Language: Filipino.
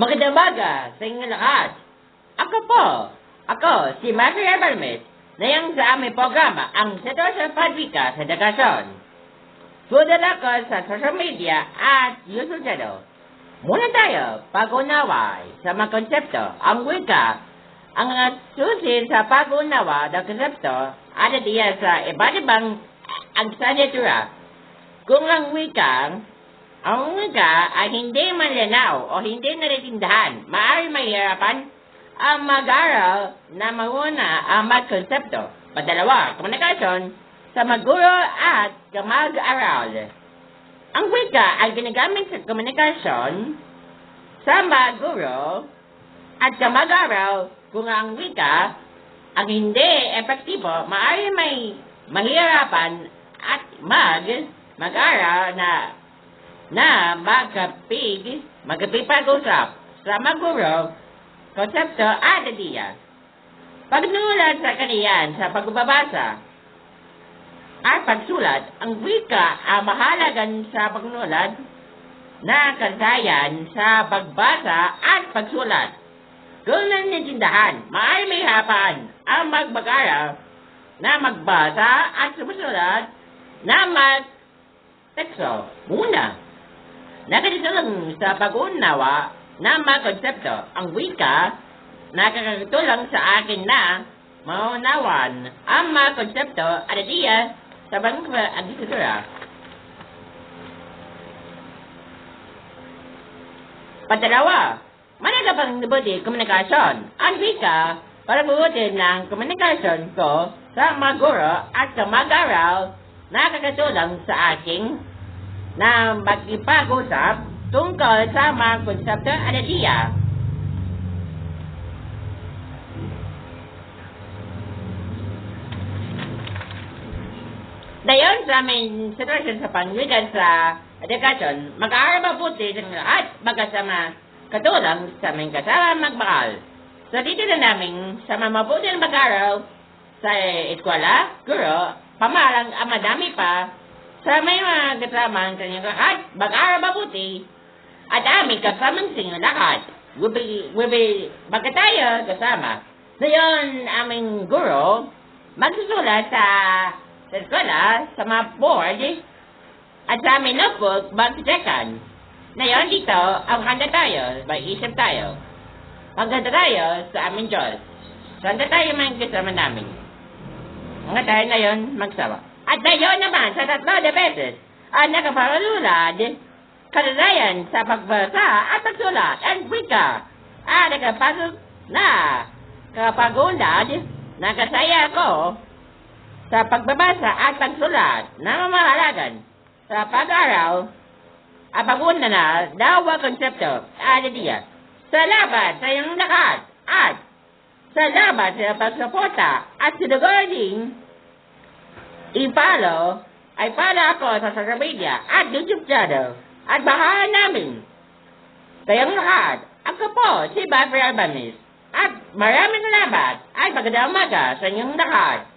Magandang umaga sa inyong lahat. Ako po, ako, si Matthew Ebermit, na yung sa aming programa, ang Sitwasyon Padwika sa Dagason. Sunod ako sa social media at YouTube channel. Muna tayo pag-unaway sa mga konsepto. Ang wika, ang susi sa pag-unawa ng konsepto, ada diya sa iba't ibang agsanatura. Kung ang wikang ang wika ay hindi malinaw o hindi naritindahan, maaari mahirapan ang mag-aral na mauna ang mga konsepto. Padalawa, komunikasyon sa maguro at kamag-aral. Ang wika ay ginagamit sa komunikasyon sa maguro at kamag-aral kung ang wika ang hindi epektibo, maaari may mahirapan at mag mag-aral na na magkapig, magkapipag-usap sa maguro, konsepto at ideya. Pagnulat sa kaniyan sa pagbabasa at pagsulat, ang wika ang mahalagan sa pagnulat na kansayan sa pagbasa at pagsulat. Kung nanintindahan, maaari may hapan ang magbag-aral na magbasa at sumusulat na mag-tekso. Una, Nakadito lang sa pag-unawa na mga konsepto, ang wika, nakakatulong sa akin na maunawan ang mga konsepto at ideya sa bangka agrikultura. Pagdalawa, malaga pang nabuti komunikasyon. Ang wika, para bubuti ng komunikasyon ko sa mga guro at sa mag-aral, nakakatulong sa aking na magkipag-usap tungkol sa mga konsepto at ideya. Dayon sa aming sitwasyon sa pangwigan sa edukasyon, mag-aaral mabuti ng lahat magkasama katulong sa aming kasama magbakal. So dito na namin sa mga mabuti ng mag-aaral sa eskwela, guro, pamalang ang madami pa sa may mga kasama ang kanyang lahat, mag-aaral mabuti, at aming kasamang be, will be, magka tayo kasama. Ngayon, aming guro, magsusulat sa, sa eskwela, sa mga board, at sa aming notebook, magsisekan. Ngayon, dito, ang handa tayo, mag-isip tayo. Maganda tayo sa aming Diyos. Sanda tayo mga kasama namin. Mga tayo ngayon, magsawa. At ngayon naman, sa tatlo na beses, ang nakaparulad, kalalayan sa pagbasa at pagsulat and wika. At nakapasok na kapag-unlad, nakasaya ko sa pagbabasa at pagsulat na mamahalagan sa pag-araw at pag-una na dawa konsepto at ideya. Salamat sa iyong lahat at salamat sa pagsuporta at sinugording i-follow ay para ako sa social media at YouTube channel at bahala namin. Kayong lahat, ako po si Barbara Albanis at maraming salamat at magandang umaga sa inyong lahat.